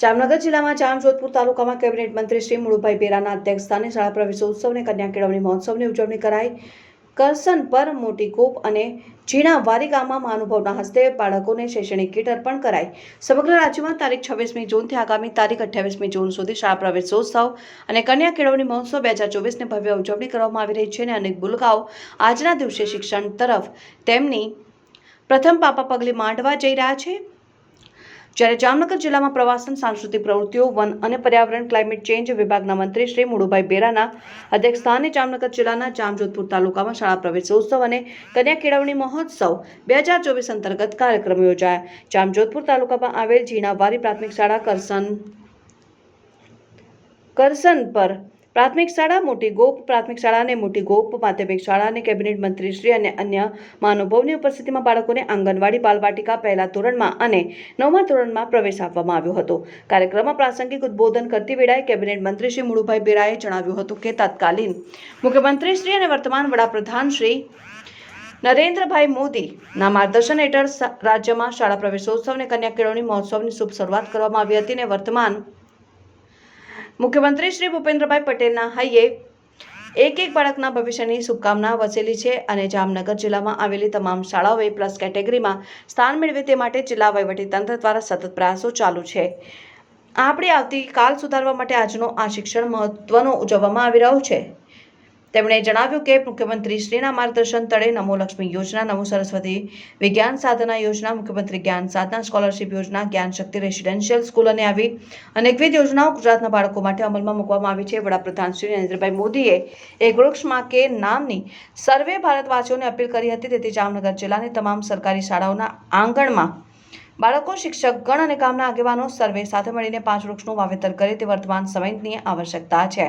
જામનગર જિલ્લામાં જામજોધપુર તાલુકામાં કેબિનેટ મંત્રી શ્રી મુળુભાઈ બેરાના અધ્યક્ષસ્થાને શાળા પ્રવેશોત્સવને કન્યા કેળવણી મહોત્સવની ઉજવણી કરાઈ. કરસન પર મોટી કોપ અને ઝીણા વારી ગામમાં મહાનુભાવના હસ્તે બાળકોને શૈક્ષણિક કીટ અર્પણ કરાઈ. સમગ્ર રાજ્યમાં તારીખ છવ્વીસમી જૂનથી આગામી તારીખ અઠ્યાવીસમી જૂન સુધી શાળા પ્રવેશોત્સવ અને કન્યા કેળવણી મહોત્સવ બે હજાર ચોવીસની ભવ્ય ઉજવણી કરવામાં આવી રહી છે અને અનેક ભૂલકાઓ આજના દિવસે શિક્ષણ તરફ તેમની પ્રથમ પાપા પગલે માંડવા જઈ રહ્યા છે. જ્યારે જામનગર જિલ્લામાં પ્રવાસન, સાંસ્કૃતિક પ્રવૃત્તિઓ, વન અને પર્યાવરણ, ક્લાઇમેટ ચેન્જ વિભાગના મંત્રી શ્રી મુળુભાઈ બેરાના અધ્યક્ષસ્થાને જામનગર જિલ્લાના જામજોધપુર તાલુકામાં શાળા પ્રવેશોત્સવ અને કન્યા કેળવણી મહોત્સવ બે હજાર ચોવીસ અંતર્ગત કાર્યક્રમ યોજાયા. જામજોધપુર તાલુકામાં આવેલ ઝીણાવારી પ્રાથમિક શાળા કરસન કરસન પર પ્રાથમિક શાળા, મોટી ગોપ, પ્રાથમિક શાળા અને મોટી ગોપ, માધ્યમિક શાળા અને કેબિનેટ મંત્રીશ્રી અને અન્ય મહાનુભાવની ઉપસ્થિતિમાં બાળકોને આંગણવાડી, બાલવાટિકા પહેલા ધોરણમાં અને નવમા ધોરણમાં પ્રવેશ આપવામાં આવ્યો હતો. કાર્યક્રમમાં પ્રાસંગિક ઉદબોધન કરતી વેળાએ કેબિનેટ મંત્રી શ્રી મુળુભાઈ બેરાએ જણાવ્યું હતું કે, તત્કાલીન મુખ્યમંત્રીશ્રી અને વર્તમાન વડાપ્રધાન શ્રી નરેન્દ્રભાઈ મોદીના માર્ગદર્શન હેઠળ રાજ્યમાં શાળા પ્રવેશોત્સવ અને કન્યા કેળવણી મહોત્સવની શુભ શરૂઆત કરવામાં આવી હતી અને વર્તમાન મુખ્યમંત્રી શ્રી ભૂપેન્દ્રભાઈ પટેલના હૈયે એક એક બાળકના ભવિષ્યની શુભકામના વસેલી છે અને જામનગર જિલ્લામાં આવેલી તમામ શાળાઓએ પ્લસ કેટેગરીમાં સ્થાન મેળવે તે માટે જિલ્લા વહીવટીતંત્ર દ્વારા સતત પ્રયાસો ચાલુ છે. આપણે આવતીકાલ સુધારવા માટે આજનો આ શિક્ષણ મહત્વનો ઉજવવામાં આવી રહ્યો છે. તેમણે જણાવ્યું કે મુખ્યમંત્રી શ્રીના માર્ગદર્શન તળે નમો લક્ષ્મી યોજના, નમો સરસ્વતી વિજ્ઞાન સાધના યોજના, મુખ્યમંત્રી જ્ઞાન સાધના, સ્કોલરશિપ યોજના, જ્ઞાન શક્તિ રેસિડેન્શિયલ સ્કૂલ અને આવી અનેકવિધ યોજનાઓ ગુજરાતના બાળકો માટે અમલમાં મૂકવામાં આવી છે. વડાપ્રધાન શ્રી નરેન્દ્રભાઈ મોદીએ એક વૃક્ષમાં કે નામની સર્વે ભારતવાસીઓને અપીલ કરી હતી. તેથી જામનગર જિલ્લાની તમામ સરકારી શાળાઓના આંગણમાં બાળકો, શિક્ષક, ગણ અને ગામના આગેવાનો સર્વે સાથે મળીને પાંચ વૃક્ષનું વાવેતર કરે તે વર્તમાન સમયની આવશ્યકતા છે.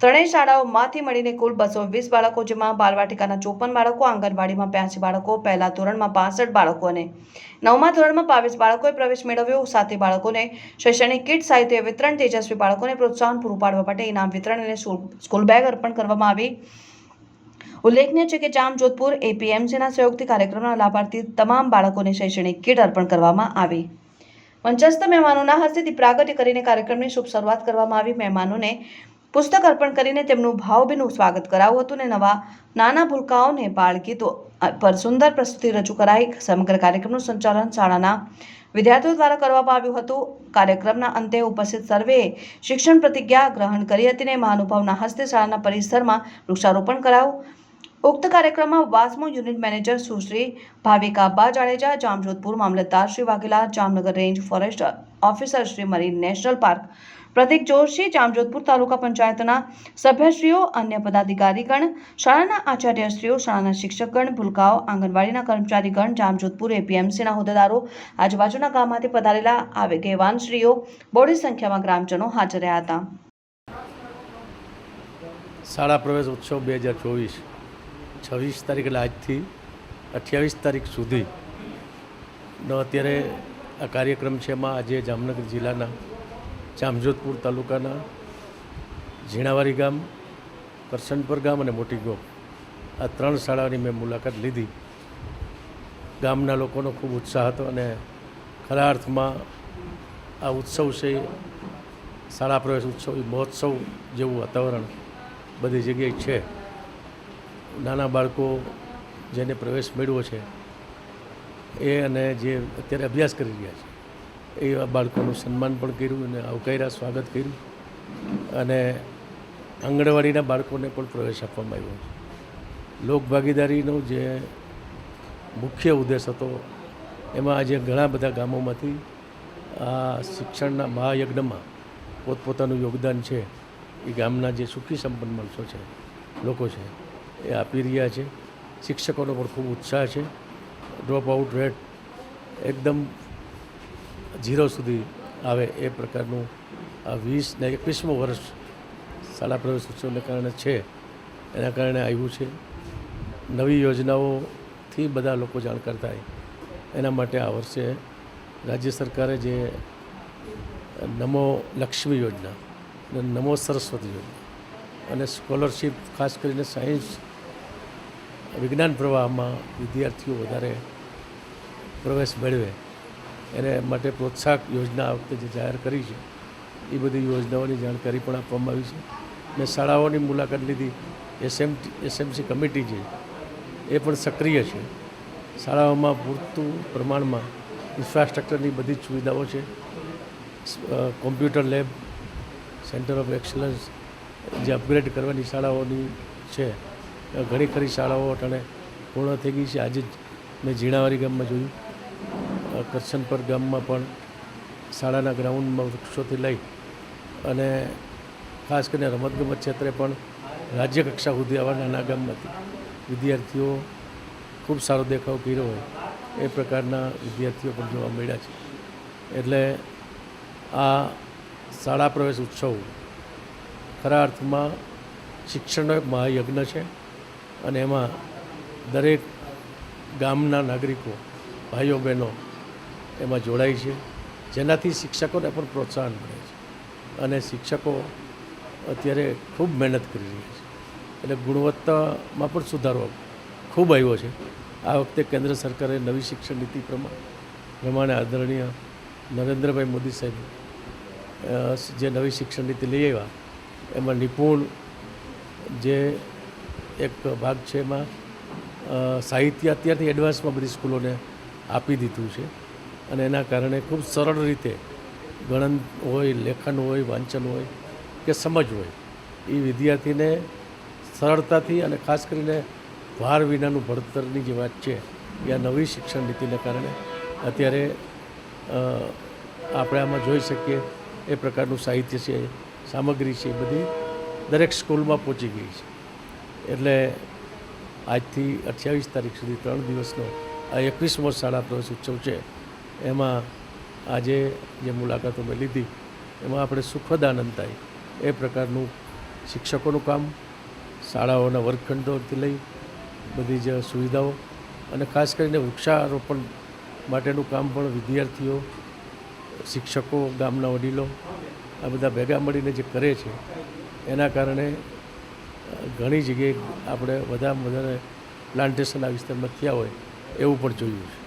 ત્રણેય શાળાઓમાંથી મળીને કુલ બસો વીસ બાળકો, જેમાં બાલવાટિકાના ચોપન બાળકો, આંગણવાડીમાં બ્યાસી બાળકો, પહેલા ધોરણમાં પાસઠ બાળકો અને નવમા ધોરણમાં બાવીસ બાળકોએ પ્રવેશ મેળવ્યો. સાથે બાળકોને શૈક્ષણિક કીટ, સાહિત્ય વિતરણ, તેજસ્વી બાળકોને પ્રોત્સાહન પૂરું પાડવા માટે ઇનામ વિતરણ અને સ્કૂલ- બેગ અર્પણ કરવામાં આવી. ઉલ્લેખનીય છે કે જામ જોધપુર એપીએમસીના સહયોગથી કાર્યક્રમના લાભાર્થી તમામ બાળકોને શૈક્ષણિક કીટ અર્પણ કરવામાં આવી. મંચસ્થ મહેમાનોના હસ્તે દીપ પ્રાગટ્ય કરીને કાર્યક્રમની શુભ શરૂઆત કરવામાં આવી. મહેમાનોને પુસ્તક અર્પણ કરીને તેમનું ભાવભીનું સ્વાગત કરાવ્યું હતું અને નવા નાના ભૂલકાઓને બાળગીતો પર સુંદર પ્રસ્તુતિ રજૂ કરાઈ. સમગ્ર કાર્યક્રમનું સંચાલન શાળાના વિદ્યાર્થીઓ દ્વારા કરવામાં આવ્યું હતું. કાર્યક્રમના અંતે ઉપસ્થિત સર્વે શિક્ષણ પ્રતિજ્ઞા ગ્રહણ કરી હતી અને મહાનુભાવના હસ્તે શાળાના પરિસરમાં વૃક્ષારોપણ કરાયું. ઉક્ત કાર્યક્રમમાં વાસ્મો યુનિટ મેનેજર સુશ્રી ભાવિકા બા જાડેજા જામજોધપુર મામલતદાર Shri Vaghela, Jamnagar range forest officer Shri marine national park Pratik Joshi, Jamjodhpur taluka પંચાયતના સભ્યશ્રીઓ, અન્ય પદાધિકારીગણ, શાળાના આચાર્યશ્રીઓ, શાળાના શિક્ષકગણ, ભૂલકાઓ, આંગણવાડીના કર્મચારીગણ, જામજોધપુર એપીએમસીના હોદ્દેદારો, આજુબાજુના ગામમાંથી પધારેલા આગેવાનશ્રીઓ બોડી સંખ્યામાં ગ્રામજનો હાજર રહ્યા હતા. શાળા પ્રવેશ ઉત્સવ બે હજાર ચોવીસ છવ્વીસ તારીખ આજથી અઠ્યાવીસ તારીખ સુધી નો અત્યારે આ કાર્યક્રમ છે એમાં આજે જામનગર જિલ્લાના જામજોધપુર તાલુકાના ઝીણાવારી ગામ, કરસનપર ગામ અને મોટી ગોમ આ ત્રણ શાળાની મેં મુલાકાત લીધી. ગામના લોકોનો ખૂબ ઉત્સાહ હતો અને ખરા અર્થમાં આ ઉત્સવ છે શાળા પ્રવેશ ઉત્સવ મહોત્સવ જેવું વાતાવરણ બધી જગ્યાએ છે. નાના બાળકો જેને પ્રવેશ મેળવ્યો છે, એ અને જે અત્યારે અભ્યાસ કરી રહ્યા છે એવા બાળકોનું સન્માન પણ કર્યું અને આવકાર્યા, સ્વાગત કર્યું અને આંગણવાડીના બાળકોને પણ પ્રવેશ આપવામાં આવ્યો છે. લોકભાગીદારીનો જે મુખ્ય ઉદ્દેશ હતો, એમાં આજે ઘણા બધા ગામોમાંથી આ શિક્ષણના મહાયજ્ઞમાં પોતપોતાનું યોગદાન છે. એ ગામના જે સુખી સંપન્ન માણસો છે, લોકો છે એ આપી રહ્યા છે. શિક્ષકોનો પણ ખૂબ ઉત્સાહ છે. ડ્રોપ આઉટ રેટ એકદમ ઝીરો સુધી આવે એ પ્રકારનું આ વીસ ને એકવીસમું વર્ષ શાળા પ્રવેશ ઉત્સવને કારણે છે. એના કારણે આવ્યું છે. નવી યોજનાઓથી બધા લોકો જાણકાર થાય. એના માટે આ વર્ષે રાજ્ય સરકારે જે નમો લક્ષ્મી યોજના અને નમો સરસ્વતી યોજના અને સ્કોલરશીપ ખાસ કરીને સાયન્સ વિજ્ઞાન પ્રવાહમાં વિદ્યાર્થીઓ વધારે પ્રવેશ મેળવે, એને માટે પ્રોત્સાહક યોજના આ વખતે જે જાહેર કરી છે, એ બધી યોજનાઓની જાણકારી પણ આપવામાં આવી છે. મેં શાળાઓની મુલાકાત લીધી, એસએમ, એસએમસી કમિટી છે, એ પણ સક્રિય છે. શાળાઓમાં પૂરતું પ્રમાણમાં ઇન્ફ્રાસ્ટ્રક્ચરની બધી જ સુવિધાઓ છે. Computer lab, centre of excellence, જે અપગ્રેડ કરવાની શાળાઓની છે ઘણી ખરી શાળાઓ અટાણે પૂર્ણ થઈ ગઈ છે. આજે જ મેં ઝીણાવારી ગામમાં જોયું. કરશનપર ગામમાં પણ શાળાના ગ્રાઉન્ડમાં વૃક્ષોથી લઈ અને ખાસ કરીને રમતગમત ક્ષેત્રે પણ રાજ્ય કક્ષા સુધી આવા નાના ગામમાંથી વિદ્યાર્થીઓ ખૂબ સારો દેખાવ કર્યો હોય એ પ્રકારના વિદ્યાર્થીઓ પણ જોવા મળ્યા છે. એટલે આ શાળા પ્રવેશ ઉત્સવ ખરા અર્થમાં શિક્ષણનો એક મહાયજ્ઞ છે. અને એમાં દરેક ગામના નાગરિકો, ભાઈઓ, બહેનો એમાં જોડાય છે. જેનાથી શિક્ષકોને પણ પ્રોત્સાહન મળે છે. અને શિક્ષકો અત્યારે ખૂબ મહેનત કરી રહ્યા છે. એટલે ગુણવત્તામાં પણ સુધારો ખૂબ આવ્યો છે. આ વખતે કેન્દ્ર સરકારે નવી શિક્ષણ નીતિ પ્રમાણે પ્રમાણે આદરણીય નરેન્દ્રભાઈ મોદી સાહેબ જે નવી શિક્ષણ નીતિ લઈ આવ્યા, એમાં નિપુણ જે એક ભાગ છે એમાં સાહિત્ય અત્યારથી એડવાન્સમાં બધી સ્કૂલોને આપી દીધું છે. અને એના કારણે ખૂબ સરળ રીતે ગણન હોય, લેખન હોય, વાંચન હોય કે સમજ હોય, એ વિદ્યાર્થીને સરળતાથી અને ખાસ કરીને ભાર વિનાનું ભણતરની જે વાત છે, એ આ નવી શિક્ષણ નીતિને કારણે અત્યારે આપણે આમાં જોઈ શકીએ એ પ્રકારનું સાહિત્ય છે, સામગ્રી છે બધી દરેક સ્કૂલમાં પહોંચી ગઈ છે. એટલે આજથી અઠ્યાવીસ તારીખ સુધી ત્રણ દિવસનો આ એકવીસમો શાળા પ્રવેશ ઉત્સવ છે. એમાં આજે જે મુલાકાતો મેં લીધી, એમાં આપણે સુખદ આનંદ થાય. એ પ્રકારનું શિક્ષકોનું કામ, શાળાઓના વર્ગખંડોથી લઈ બધી જ સુવિધાઓ અને ખાસ કરીને વૃક્ષારોપણ માટેનું કામ પણ વિદ્યાર્થીઓ, શિક્ષકો, ગામના વડીલો આ બધા ભેગા મળીને જે કરે છે, એના કારણે ઘણી જગ્યાએ આપણે વધારે વધારે પ્લાન્ટેશન આ વિસ્તારમાં થયા હોય એવું પણ જોયું છે.